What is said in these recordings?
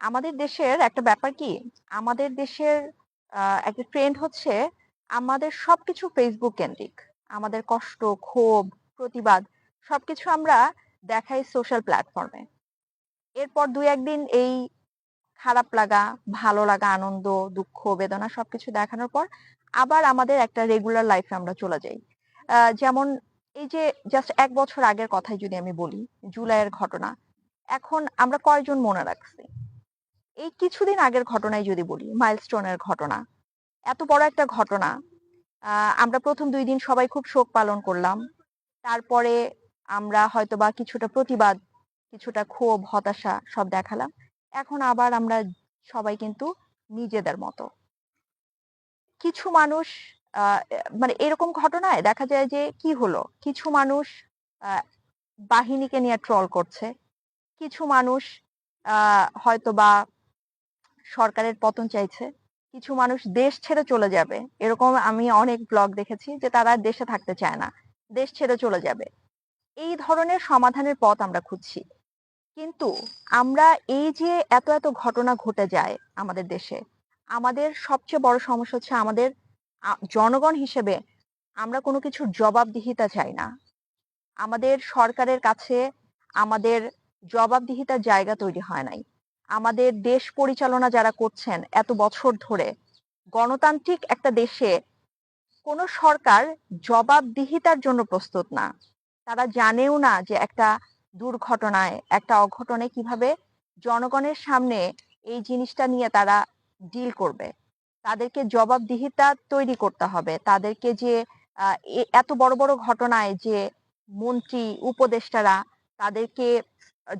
আমাদের দেশের একটা ব্যাপার কি? আমাদের দেশের একটা ট্রেন্ড হচ্ছে আমাদের সবকিছু ফেসবুক কেন্দ্রিক। আমাদের কষ্ট, ক্ষোভ, প্রতিবাদ সবকিছু আমরা দেখাই সোশ্যাল প্ল্যাটফর্মে এরপর দুই একদিন এই খারাপ লাগা, ভালো লাগা, আনন্দ, দুঃখ, বেদনা সবকিছু দেখানোর পর আবার আমাদের একটা রেগুলার লাইফে আমরা চলে যাই। যেমন এই যে জাস্ট এক বছর আগের কথাই যদি আমি বলি, জুলাইয়ের ঘটনা, এখন আমরা কয়জন মনে রাখছি? এই কিছুদিন আগের ঘটনায় যদি বলি মাইলস্টোনের ঘটনা। এত বড় একটা ঘটনা। আমরা প্রথম দুই দিন সবাই খুব শোক পালন করলাম। তারপরে আমরা হয়তোবা কিছুটা প্রতিবাদ, কিছুটা ক্ষোভ, হতাশা সব দেখালাম। এখন আবার আমরা সবাই কিন্তু নিজেদের মতো। কিছু মানুষ মানে এরকম ঘটনায় দেখা যায় যে কি হলো? কিছু মানুষ বাহিনীকে নিয়ে ট্রল করছে। কিছু মানুষ হয়তো হয়তোবা সরকারের পতন চাইছে, কিছু মানুষ দেশ ছেড়ে চলে যাবে। এরকম আমি অনেক ব্লগ দেখেছি যে তারা দেশে থাকতে চায় না, দেশ ছেড়ে চলে যাবে। এই ধরনের সমাধানের পথ আমরা খুঁজছি। কিন্তু আমরা এই যে এত এত ঘটনা ঘটে যায় আমাদের দেশে, আমাদের সবচেয়ে বড় সমস্যা হচ্ছে আমাদের জনগণ হিসেবে আমরা কোনো কিছুর জবাবদিহিতা চাই না। আমাদের সরকারের কাছে আমাদের জবাবদিহিতার জায়গা তৈরি হয় নাই। আমাদের দেশ পরিচালনা যারা করছেন এত বছর ধরে, গণতান্ত্রিক একটা দেশে কোনো সরকার জবাবদিহিতার জন্য প্রস্তুত না। তারা জানেও না যে একটা দুর্ঘটনায়, একটা অঘটনে কীভাবে জনগণের সামনে এই জিনিসটা নিয়ে তারা ডিল করবে। তাদেরকে জবাবদিহিতা তৈরি করতে হবে। তাদেরকে যে এত বড় বড় ঘটনায় যে মন্ত্রী, উপদেষ্টারা তাদেরকে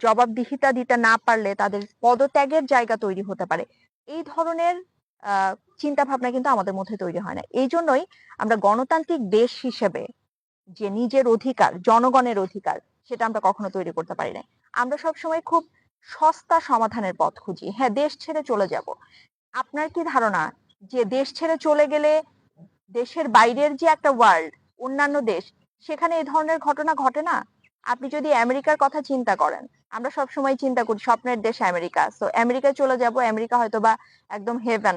জবাবদিহিতা দিতে না পারলে তাদের পদত্যাগের জায়গা তৈরি হতে পারে। এই ধরনের চিন্তা ভাবনা কিন্তু আমাদের মধ্যে তৈরি হয় না। এই জন্যই আমরা গণতান্ত্রিক দেশ হিসেবে যে নিজের অধিকার, জনগণের অধিকার, সেটা আমরা কখনো তৈরি করতে পারি না আমরা সবসময় খুব সস্তা সমাধানের পথ খুঁজি। হ্যাঁ দেশ ছেড়ে চলে যাব। আপনার কি ধারণা যে দেশ ছেড়ে চলে গেলে দেশের বাইরের যে একটা ওয়ার্ল্ড অন্যান্য দেশ, সেখানে এই ধরনের ঘটনা ঘটে না? আপনি যদি আমেরিকার কথা চিন্তা করেন, আমরা সব সময় চিন্তা করি স্বপ্নের দেশ আমেরিকা। তো আমেরিকায় চলে যাব, আমেরিকা হয়তো বা একদম হেভেন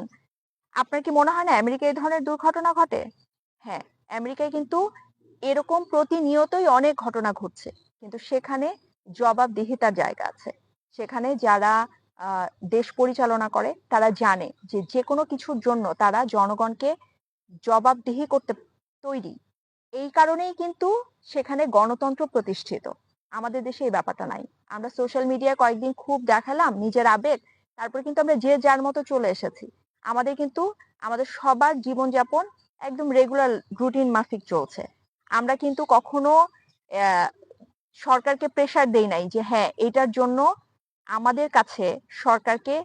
আপনার কি মনে হয় না, আমেরিকায় এই ধরনের দুর্ঘটনা ঘটে? হ্যাঁ আমেরিকায় কিন্তু এরকম প্রতিনিয়তই অনেক ঘটনা ঘটছে। কিন্তু সেখানে জবাবদিহিতার জায়গা আছে। সেখানে যারা দেশ পরিচালনা করে, তারা জানে যে যে কোনো কিছুর জন্য তারা জনগণকে জবাবদিহি করতে তৈরি। এই কারণেই কিন্তু সেখানে গণতন্ত্র প্রতিষ্ঠিত। আমাদের দেশে এই ব্যাপারটা নাই। আমরা সোশ্যাল মিডিয়ায় কয়েকদিন খুব দেখালাম, নিজের আবেগ, তারপর কিন্তু আমরা যে যার মতো চলে এসেছি। আমাদের কিন্তু, আমাদের সবার জীবনযাপন একদম রেগুলার রুটিন মাফিক চলছে। আমরা কিন্তু কখনো সরকারকে প্রেসার দেই নাই যে হ্যাঁ এটার জন্য আমাদের কাছে সরকারকে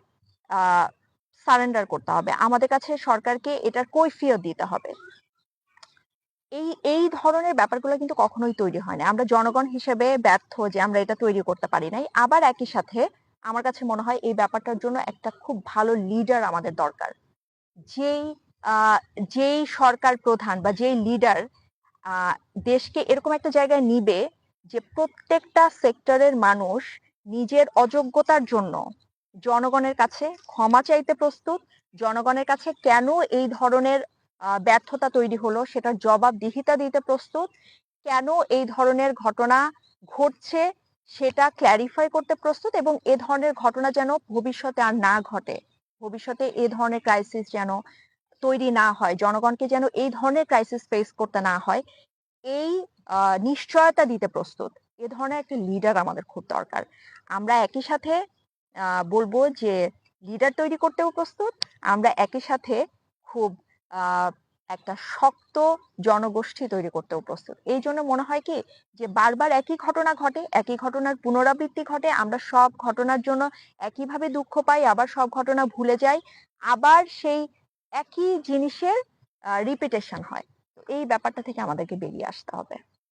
সারেন্ডার করতে হবে। আমাদের কাছে সরকারকে এটার কৈফিয়ত দিতে হবে। এই এই ধরনের ব্যাপারগুলো কিন্তু কখনোই তৈরি হয় না। আমরা জনগণ হিসেবে ব্যর্থ যে আমরা এটা তৈরি করতে পারি নাই। আবার একই সাথে আমার কাছে মনে হয় এই ব্যাপারটার জন্য একটা খুব ভালো লিডার আমাদের দরকার। যেই যেই সরকার প্রধান বা যেই লিডার দেশকে এরকম একটা জায়গায় নিবে যে প্রত্যেকটা সেক্টরের মানুষ নিজের অযোগ্যতার জন্য জনগণের কাছে ক্ষমা চাইতে প্রস্তুত, জনগণের কাছে কেন এই ধরনের ব্যর্থতা তৈরি হলো, সেটার জবাবদিহিতা দিতে প্রস্তুত। কেন এই ধরনের ঘটনা ঘটছে সেটা ক্ল্যারিফাই করতে প্রস্তুত এবং এ ধরনের ঘটনা যেন ভবিষ্যতে আর না ঘটে। ভবিষ্যতে এ ধরনের ক্রাইসিস যেন তৈরি না হয়, জনগণকে যেন এই ধরনের ক্রাইসিস ফেস করতে না হয়, এই নিশ্চয়তা দিতে প্রস্তুত। এ ধরনের একটা লিডার আমাদের খুব দরকার। আমরা একই সাথে বলব যে লিডার তৈরি করতেও প্রস্তুত, আমরা একই সাথে খুব একটা শক্ত জনগোষ্ঠী তৈরি করতেও প্রস্তুত। এই জন্য মনে হয় কি যে বারবার একই ঘটনা ঘটে, একই ঘটনার পুনরাবৃত্তি ঘটে, আমরা সব ঘটনার জন্য একইভাবে দুঃখ পাই, আবার সব ঘটনা ভুলে যাই, আবার সেই একই জিনিসের রিপিটেশন হয়। এই ব্যাপারটা থেকে আমাদেরকে বেরিয়ে আসতে হবে।